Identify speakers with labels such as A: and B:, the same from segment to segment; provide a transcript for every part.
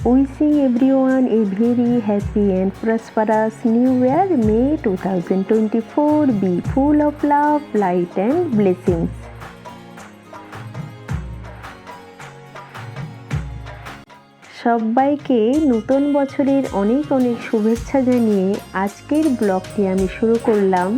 A: Wishing everyone a very happy and prosperous new year. May 2024 be full of love, light, and blessings. সবাইকে নতুন বছরের অনেক অনেক শুভেচ্ছা জানিয়ে আজকের ব্লগটি আমি শুরু করলাম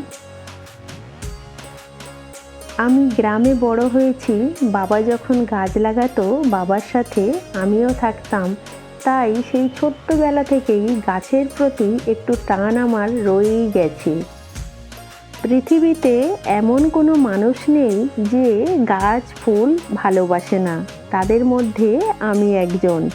A: আমি গ্রামে বড় হয়েছি, বাবা যখন গাছ লাগাতো, বাবার সাথে আমিও থাকতাম। তাই সেই ছোট্টবেলা থেকেই গাছের প্রতি একটু টান আমার রয়েই গেছে। পৃথিবীতে এমন কোনো মানুষ নেই যে গাছ, ফুল ভালোবাসে না। তাদের মধ্যে আমি একজন।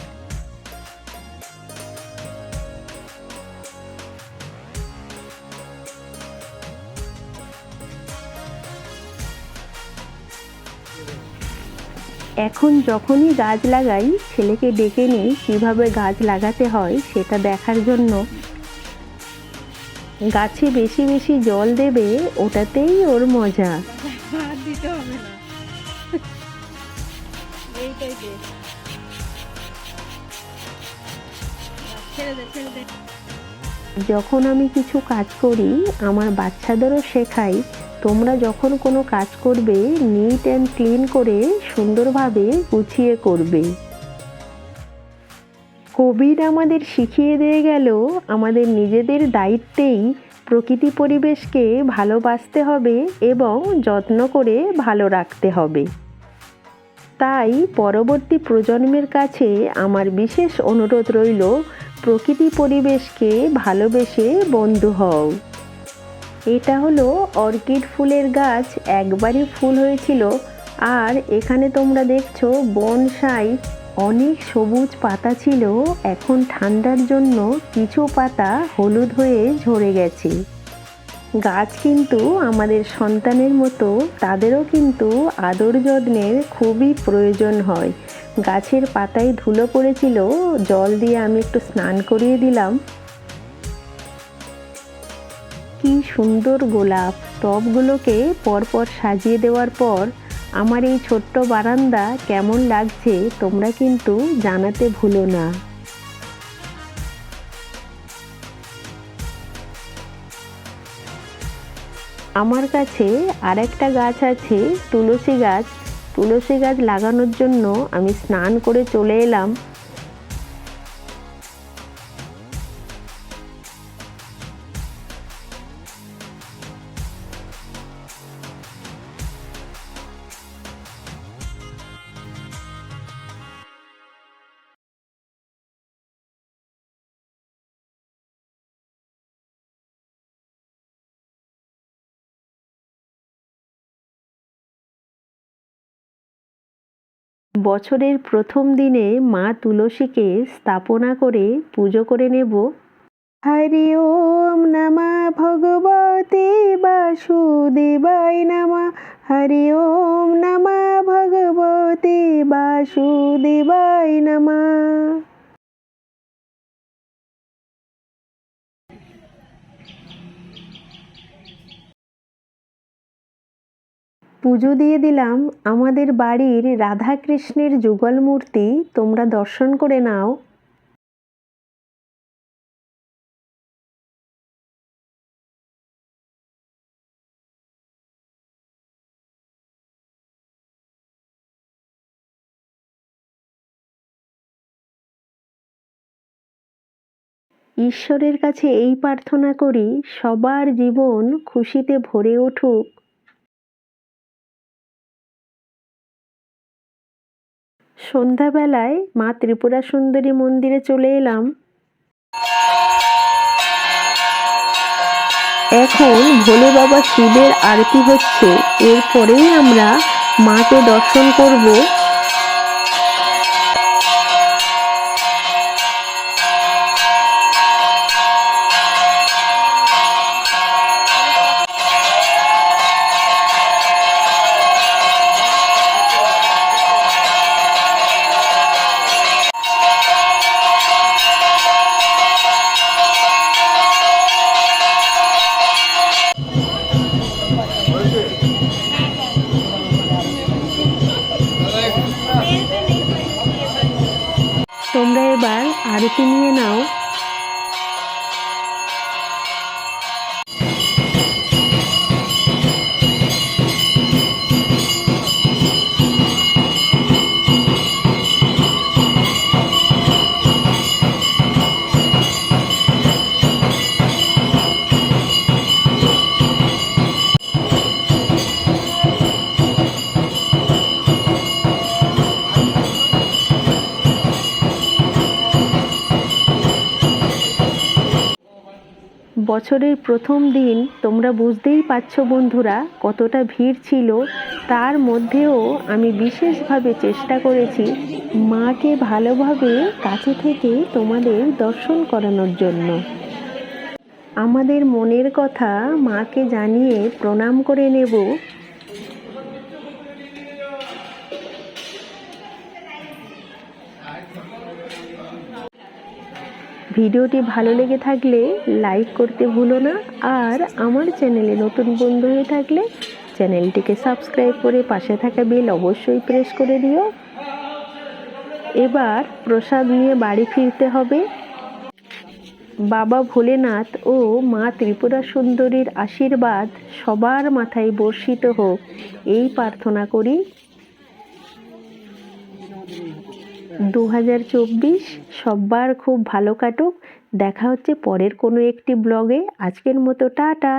A: এখন যখনই গাছ লাগাই, ছেলেকে ডেকে নিই কীভাবে গাছ লাগাতে হয় সেটা দেখার জন্য। গাছে বেশি বেশি জল দেবে, ওটাতেই ওর মজা।
B: ছেড়ে দে ছেড়ে দে।
A: যখন আমি কিছু কাজ করি, আমার বাচ্চাদেরও শেখাই, তোমরা যখন কোনো কাজ করবে নিট অ্যান্ড ক্লিন করে সুন্দরভাবে গুছিয়ে করবে। কোভিড আমাদের শিখিয়ে দিয়ে গেল, আমাদের নিজেদের দায়িত্বেই প্রকৃতি পরিবেশকে ভালোবাসতে হবে এবং যত্ন করে ভালো রাখতে হবে। তাই পরবর্তী প্রজন্মের কাছে আমার বিশেষ অনুরোধ রইল প্রকৃতি পরিবেশকে ভালোবেসে বন্ধু হও। এটা হলো অর্কিড ফুলের গাছ, একবারই ফুল হয়েছিল। আর এখানে তোমরা দেখছ, বনসাই অনেক সবুজ পাতা ছিল। এখন ঠান্ডার জন্য কিছু পাতা হলুদ হয়ে ঝরে গেছে। গাছ কিন্তু আমাদের সন্তানের মতো, তাদেরও কিন্তু আদর যত্নের খুবই প্রয়োজন হয়। গাছের পাতায় ধুলো পড়েছিল, জল দিয়ে আমি একটু স্নান করিয়ে দিলাম। কি সুন্দর গোলাপ! টবগুলোকে পরপর সাজিয়ে দেওয়ার পর আমার এই ছোট্ট বারান্দা কেমন লাগছে তোমরা কিন্তু জানাতে ভুলো না। আমার কাছে আরেকটা গাছ আছে, তুলসী গাছ। তুলসী গাছ লাগানোর জন্য আমি স্নান করে চলে এলাম। বছরের প্রথম দিনে মা তুলসীকে স্থাপনা করে পুজো করে নেব। হরি ওম নমা ভগবতে বাসুদেবায় নমা। হরি ওম নমা ভগবতে বাসুদেবায় নমা। পুজো দিয়ে দিলাম আমাদের বাড়ির রাধাকৃষ্ণের যুগল মূর্তি। তোমরা দর্শন করে নাও। ঈশ্বরের কাছে এই প্রার্থনা করি, সবার জীবন খুশিতে ভরে উঠুক। সন্ধ্যাবেলায় মা ত্রিপুরা সুন্দরী মন্দিরে চলে এলাম। এখন ভোলে বাবা শিবের আরতি হচ্ছে। এরপরেই আমরা মাকে দর্শন করব আরতি নিয়ে নাও। বছরের প্রথম দিন তোমরা বুঝতেই পারছ বন্ধুরা কতটা ভিড় ছিল। তার মধ্যেও আমি বিশেষভাবে চেষ্টা করেছি মাকে ভালোভাবে কাছে থেকে তোমাদের দর্শন করানোর জন্য। আমাদের মনের কথা মাকে জানিয়ে প্রণাম করে নেব। ভিডিওটি ভালো লেগে থাকলে লাইক করতে ভুলো না আর আমার চ্যানেলে নতুন বন্ধু হয়ে থাকলে চ্যানেলটিকে সাবস্ক্রাইব করে পাশে থাকা বেল অবশ্যই প্রেস করে দিও। এবার প্রসাদ নিয়ে বাড়ি ফিরতে হবে। বাবা ভোলেনাথ ও মা ত্রিপুরা সুন্দরীর আশীর্বাদ সবার মাথায় বর্ষিত হোক, এই প্রার্থনা করি। দু হাজার চব্বিশ সব্বার খুব ভালো কাটুক। দেখা হচ্ছে পরের কোনো একটি ব্লগে। আজকের মতো টাটা।